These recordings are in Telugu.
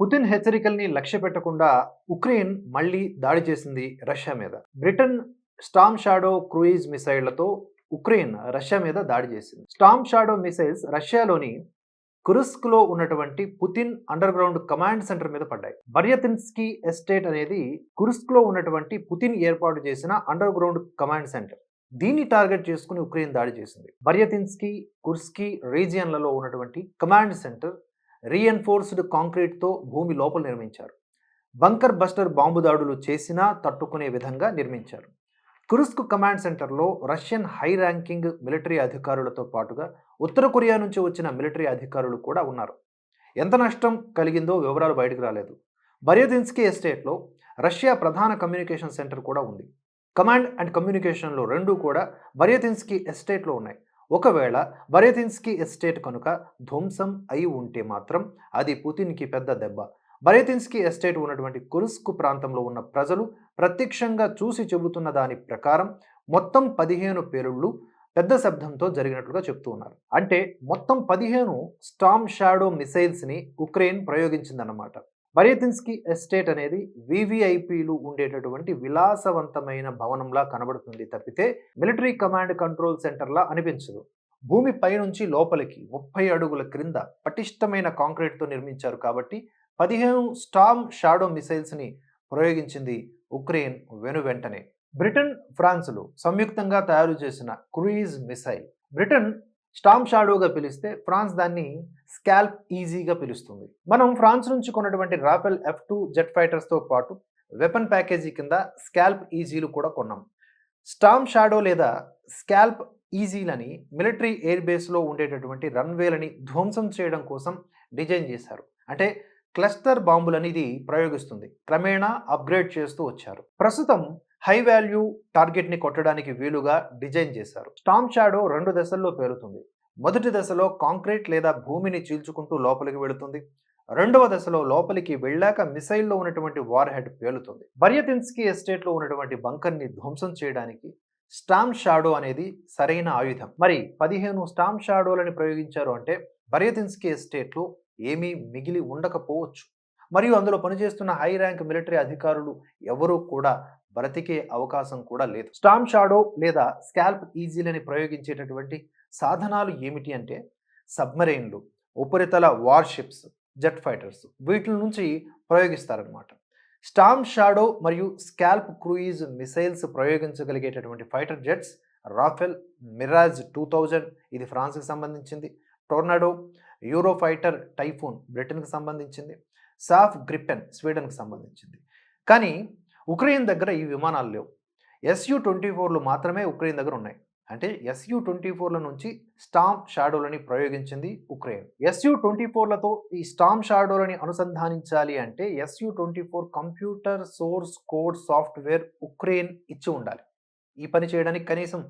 పుతిన్ హెచ్చరికల్ని లక్ష్య పెట్టకుండా ఉక్రెయిన్ మళ్ళీ దాడి చేసింది రష్యా మీద. బ్రిటన్ స్టామ్ షాడో క్రూయిజ్ మిసైళ్ళతో ఉక్రెయిన్ రష్యా మీద దాడి చేసింది. స్టామ్ షాడో మిసైల్స్ రష్యాలోని కురుస్క్లో ఉన్నటువంటి Putin underground command centre మీద పడ్డాయి. బర్యతిన్స్కీ ఎస్టేట్ అనేది కురుస్క్లో ఉన్నటువంటి పుతిన్ ఏర్పాటు చేసిన అండర్ గ్రౌండ్ కమాండ్ సెంటర్. దీన్ని టార్గెట్ చేసుకుని ఉక్రెయిన్ దాడి చేసింది. బర్యతిన్స్కీ కుర్స్కీ రీజియన్లలో ఉన్నటువంటి కమాండ్ సెంటర్ రీఎన్ఫోర్స్డ్ కాంక్రీట్తో భూమి లోపల నిర్మించారు. బంకర్ బస్టర్ బాంబు దాడులు చేసినా తట్టుకునే విధంగా నిర్మించారు. కురుస్క్ కమాండ్ సెంటర్లో రష్యన్ హై ర్యాంకింగ్ మిలిటరీ అధికారులతో పాటుగా ఉత్తర కొరియా నుంచి వచ్చిన మిలిటరీ అధికారులు కూడా ఉన్నారు. ఎంత నష్టం కలిగిందో వివరాలు బయటకు రాలేదు. బర్యదిన్స్కీ ఎస్టేట్లో రష్యా ప్రధాన కమ్యూనికేషన్ సెంటర్ కూడా ఉంది. కమాండ్ అండ్ కమ్యూనికేషన్లో రెండు కూడా బర్యతిన్స్కీ ఎస్టేట్లో ఉన్నాయి. ఒకవేళ బరేతిన్స్కీ ఎస్టేట్ కనుక ధ్వంసం అయి ఉంటే మాత్రం అది పుతిన్కి పెద్ద దెబ్బ. బరేతిన్స్కీ ఎస్టేట్ ఉన్నటువంటి కురుస్కు ప్రాంతంలో ఉన్న ప్రజలు ప్రత్యక్షంగా చూసి చెబుతున్న దాని ప్రకారం మొత్తం పదిహేను పేలుళ్ళు పెద్ద శబ్దంతో జరిగినట్లుగా చెప్తూ ఉన్నారు. అంటే మొత్తం పదిహేను స్టామ్ షాడో మిసైల్స్ని ఉక్రెయిన్ ప్రయోగించిందన్నమాట. బరేతిన్స్కీ ఎస్టేట్ అనేది వివిఐపీలు ఉండేటటువంటి విలాసవంతమైన భవనంలా కనబడుతుంది తప్పితే మిలిటరీ కమాండ్ కంట్రోల్ సెంటర్లా అనిపించదు. భూమి పైనుంచి లోపలికి ముప్పై అడుగుల క్రింద పటిష్టమైన కాంక్రీట్తో నిర్మించారు కాబట్టి పదిహేను స్టామ్ షాడో మిసైల్స్ని ప్రయోగించింది ఉక్రెయిన్ వెను వెంటనే. బ్రిటన్ ఫ్రాన్స్లు సంయుక్తంగా తయారు చేసిన క్రూయిజ్ మిసైల్. బ్రిటన్ స్టామ్ షాడోగా పిలిస్తే ఫ్రాన్స్ దాన్ని స్కాల్ప్ ఈజీగా పిలుస్తుంది. మనం ఫ్రాన్స్ నుంచి కొన్నటువంటి రాఫెల్ ఎఫ్ టూ జెట్ ఫైటర్స్తో పాటు వెపన్ ప్యాకేజీ కింద స్కాల్ప్ ఈజీలు కూడా కొన్నాం. స్టామ్ షాడో లేదా స్కాల్ప్ ఈజీలని మిలిటరీ ఎయిర్ బేస్లో ఉండేటటువంటి రన్వేలని ధ్వంసం చేయడం కోసం డిజైన్ చేశారు. అంటే క్లస్టర్ బాంబులని ఇది ప్రయోగిస్తుంది. క్రమేణా అప్గ్రేడ్ చేస్తూ వచ్చారు. ప్రస్తుతం హై వాల్యూ టార్గెట్ని కొట్టడానికి వీలుగా డిజైన్ చేశారు. స్టామ్ షాడో రెండు దశల్లో పేరుతుంది మొదటి దశలో కాంక్రీట్ లేదా భూమిని చీల్చుకుంటూ లోపలికి వెళుతుంది. రెండవ దశలో లోపలికి వెళ్ళాక మిసైల్లో ఉన్నటువంటి వార్ హెడ్ పేలుతుంది. బర్యతిన్స్కీ ఎస్టేట్లో ఉన్నటువంటి బంకర్ని ధ్వంసం చేయడానికి స్టామ్ షాడో అనేది సరైన ఆయుధం. మరి పదిహేను స్టామ్ షాడోలని ప్రయోగించారు అంటే బర్యతిన్స్కీ ఎస్టేట్లో ఏమీ మిగిలి ఉండకపోవచ్చు. మరియు అందులో పనిచేస్తున్న హై ర్యాంక్ మిలిటరీ అధికారులు ఎవరూ కూడా బ్రతికే అవకాశం కూడా లేదు. స్టామ్ షాడో లేదా స్కాల్ప్ ఈజీలని ప్రయోగించేటటువంటి సాధనాలు ఏమిటి అంటే సబ్మరైన్లు ఉపరితల వార్షిప్స్ జెట్ ఫైటర్స్ వీటి నుంచి ప్రయోగిస్తారనమాట స్టామ్ షాడో మరియు scalp cruise missiles ప్రయోగించగలిగేటటువంటి fighter jets Rafale Mirage two thousand ఇది ఫ్రాన్స్కి సంబంధించింది. టోర్నాడో యూరో ఫైటర్ టైఫూన్ బ్రిటన్కి సంబంధించింది. సాఫ్ గ్రిపెన్ స్వీడన్కి సంబంధించింది. కానీ ఉక్రెయిన్ దగ్గర ఈ విమానాలు లేవు. ఎస్యు ట్వంటీ ఫోర్లు మాత్రమే ఉక్రెయిన్ దగ్గర ఉన్నాయి. అంటే ఎస్యు ట్వంటీ ఫోర్ల నుంచి స్టామ్ షాడోలని ప్రయోగించింది ఉక్రెయిన్. ఎస్యు ట్వంటీ ఫోర్లతో ఈ స్టామ్ షాడోలని అనుసంధానించాలి అంటే SU twenty four computer source code software Ukraine ఇచ్చి ఉండాలి. ఈ పని చేయడానికి కనీసం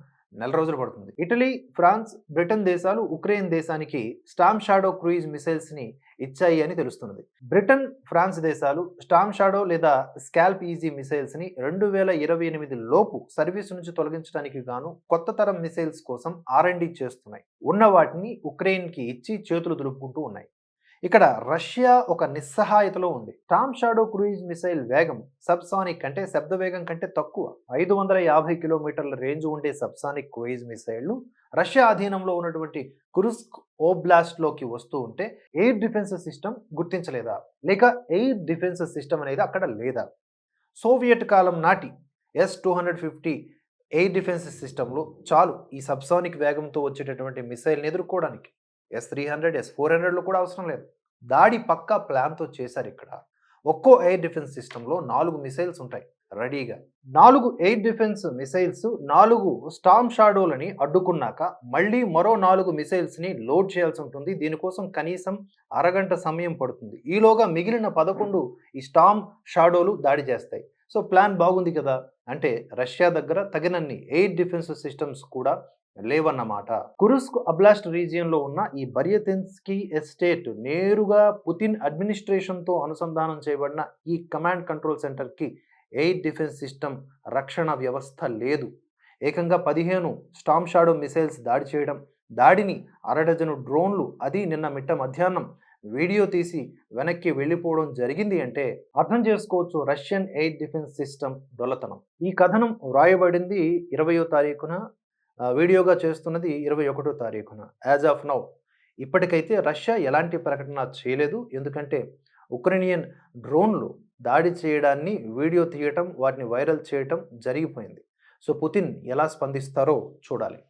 నెల రోజులు పడుతుంది. ఇటలీ ఫ్రాన్స్ బ్రిటన్ దేశాలు ఉక్రెయిన్ దేశానికి స్టామ్ షాడో క్రూయిజ్ మిసైల్స్ని ఇచ్చాయి అని తెలుస్తున్నది. బ్రిటన్ ఫ్రాన్స్ దేశాలు స్టామ్ షాడో లేదా స్కాల్ప్ ఈజీ మిసైల్స్ని రెండు వేల ఇరవై ఎనిమిది లోపు సర్వీస్ నుంచి తొలగించడానికి గాను కొత్త తరం మిసైల్స్ కోసం ఆర్ చేస్తున్నాయి. ఉన్న వాటిని ఉక్రెయిన్కి ఇచ్చి చేతులు దులుపుకుంటూ ఉన్నాయి. ఇక్కడ రష్యా ఒక నిస్సహాయతలో ఉంది. టామ్ షాడో క్రూయిజ్ మిసైల్ వేగం సబ్సానిక్ అంటే శబ్ద వేగం కంటే తక్కువ. ఐదు వందల యాభై కిలోమీటర్ల రేంజ్ ఉండే సబ్సానిక్ క్రూయిజ్ మిసైళ్ళు రష్యా అధీనంలో ఉన్నటువంటి కురుస్క్ ఓబ్లాస్ట్లోకి వస్తూ ఉంటే ఎయిర్ డిఫెన్స్ సిస్టమ్ గుర్తించలేదా? లేక ఎయిర్ డిఫెన్స్ సిస్టమ్ అనేది అక్కడ లేదా? సోవియట్ కాలం నాటి S two hundred fifty air defence సిస్టంలో చాలు ఈ సబ్సానిక్ వేగంతో వచ్చేటటువంటి మిసైల్ని ఎదుర్కోవడానికి. S three hundred S four హండ్రెడ్లో కూడా అవసరం లేదు. దాడి పక్కా ప్లాన్తో చేశారు ఇక్కడ. ఒక్కో ఎయిర్ డిఫెన్స్ సిస్టంలో నాలుగు మిసైల్స్ ఉంటాయి. రెడీగా. నాలుగు ఎయిర్ డిఫెన్స్ మిసైల్స్ నాలుగు స్టామ్ షాడోలని అడ్డుకున్నాక మళ్ళీ మరో నాలుగు మిసైల్స్ని లోడ్ చేయాల్సి ఉంటుంది. దీనికోసం కనీసం అరగంట సమయం పడుతుంది. ఈలోగా మిగిలిన పదకొండు ఈ స్టామ్ షాడోలు దాడి చేస్తాయి. సో ప్లాన్ బాగుంది కదా? అంటే రష్యా దగ్గర తగినన్ని ఎయిర్ డిఫెన్స్ సిస్టమ్స్ కూడా లేవన్నమాట. కురుస్క్ అబ్లాస్ట్ రీజియన్లో ఉన్న ఈ బర్యతెన్స్కీ ఎస్టేట్ నేరుగా పుతిన్ అడ్మినిస్ట్రేషన్తో అనుసంధానం చేయబడిన ఈ కమాండ్ కంట్రోల్ సెంటర్కి ఎయిర్ డిఫెన్స్ సిస్టమ్ రక్షణ వ్యవస్థ లేదు. ఏకంగా పదిహేను స్టామ్ షాడో మిసైల్స్ దాడి చేయడం దాడిని అరడజను డ్రోన్లు అది నిన్న మిట్ట మధ్యాహ్నం వీడియో తీసి వెనక్కి వెళ్ళిపోవడం జరిగింది అంటే అర్థం చేసుకోవచ్చు రష్యన్ ఎయిర్ డిఫెన్స్ సిస్టమ్ దొల్లతనం. ఈ కథనం వ్రాయబడింది ఇరవయో తారీఖున వీడియోగా చేస్తున్నది ఇరవై ఒకటో తారీఖున యాజ్ ఆఫ్ నౌ. ఇప్పటికైతే రష్యా ఎలాంటి ప్రకటన చేయలేదు ఎందుకంటే ఉక్రెనియన్ డ్రోన్లు దాడి చేయడాన్ని వీడియో తీయటం వాటిని వైరల్ చేయటం జరిగిపోయింది. సో పుతిన్ ఎలా స్పందిస్తారో చూడాలి.